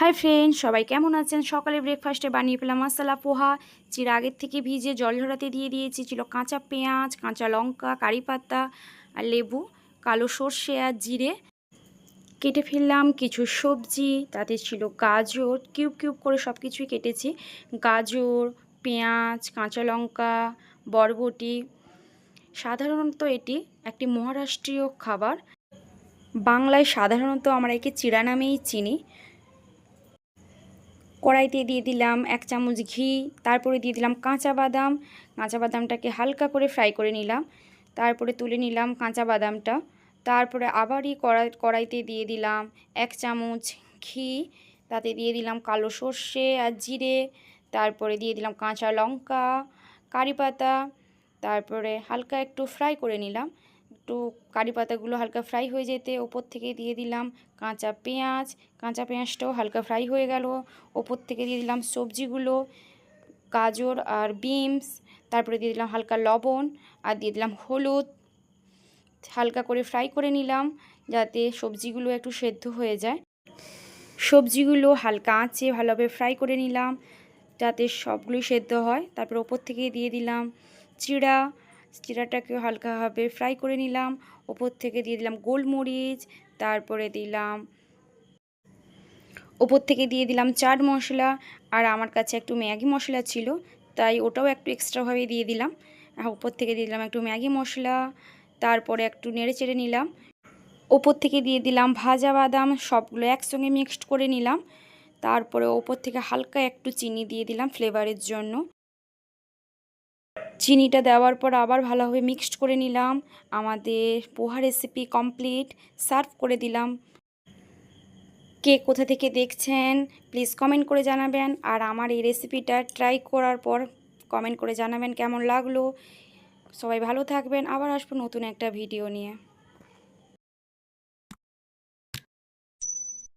Hi friend সবাই কেমন আছেন? সকালে ব্রেকফাস্টে বানিয়ে পেলাম মশলা পোহা, চিরা আগের থেকে ভিজে জল ঝরাতে দিয়ে দিয়েছি, ছিল কাঁচা পেঁয়াজ, কাঁচা লঙ্কা, কারি পাতা আর লেবু, কালো সর্ষে আর জিরে। কেটে ফেললাম কিছু সবজি, তাতে ছিল গাজর, কিউব কিউব করে সব কিছুই কেটেছি। গাজর, পেঁয়াজ, কাঁচা লঙ্কা, বরবটি, সাধারণত এটি একটি মহারাষ্ট্রীয় খাবার। বাংলায় সাধারণত আমরা একে চিরা নামেই চিনি। কড়াইতে দিয়ে দিলাম এক চামচ ঘি, তারপরে দিয়ে দিলাম কাঁচা বাদাম। কাঁচা বাদামটাকে হালকা করে ফ্রাই করে নিলাম। তারপরে তুলে নিলাম কাঁচা বাদামটা। তারপরে আবারই কড়াই, কড়াইতে দিয়ে দিলাম এক চামচ ঘি, তাতে দিয়ে দিলাম কালো সর্ষে আর জিরে। তারপরে দিয়ে দিলাম কাঁচা লঙ্কা, কারি পাতা। তারপরে হালকা একটু ফ্রাই করে নিলাম। একটু কারি পাতাগুলো হালকা ফ্রাই হয়ে যেতে, ওপর থেকে দিয়ে দিলাম কাঁচা পেঁয়াজ, কাঁচা পেঁয়াজটাও হালকা ফ্রাই হয়ে গেল। ওপর থেকে দিয়ে দিলাম সবজিগুলো, গাজর আর বিনস তারপরে দিয়ে দিলাম হালকা লবণ আর দিয়ে দিলাম হলুদ। হালকা করে ফ্রাই করে নিলাম যাতে সবজিগুলো একটু সেদ্ধ হয়ে যায়। সবজিগুলো হালকা আঁচে ভালোভাবে ফ্রাই করে নিলাম যাতে সবগুলোই সেদ্ধ হয়। তারপর ওপর থেকে দিয়ে দিলাম চিড়া চিড়াটাকে হালকাভাবে ফ্রাই করে নিলাম। ওপর থেকে দিয়ে দিলাম গোলমরিচ, তারপরে দিলাম ওপর থেকে দিয়ে দিলাম চাট মশলা আর আমার কাছে একটু ম্যাগি মশলা ছিল, তাই ওটাও একটু এক্সট্রাভাবে দিয়ে দিলাম। ওপর থেকে দিয়ে দিলাম একটু ম্যাগি মশলা, তারপরে একটু নেড়ে চেড়ে নিলাম। ওপর থেকে দিয়ে দিলাম ভাজা বাদাম, সবগুলো একসঙ্গে মিক্সড করে নিলাম। তারপরে ওপর থেকে হালকা একটু চিনি দিয়ে দিলাম ফ্লেভারের জন্য। চিনিটা দেওয়ার পর আবার ভালোভাবে মিক্সড করে নিলাম। আমাদের পোহা রেসিপি কমপ্লিট সার্ভ করে দিলাম। কে কোথা থেকে দেখছেন প্লিজ কমেন্ট করে জানাবেন। আর আমার এই রেসিপিটা ট্রাই করার পর কমেন্ট করে জানাবেন কেমন লাগল। সবাই ভালো থাকবেন। আবার আসব নতুন একটা ভিডিও নিয়ে।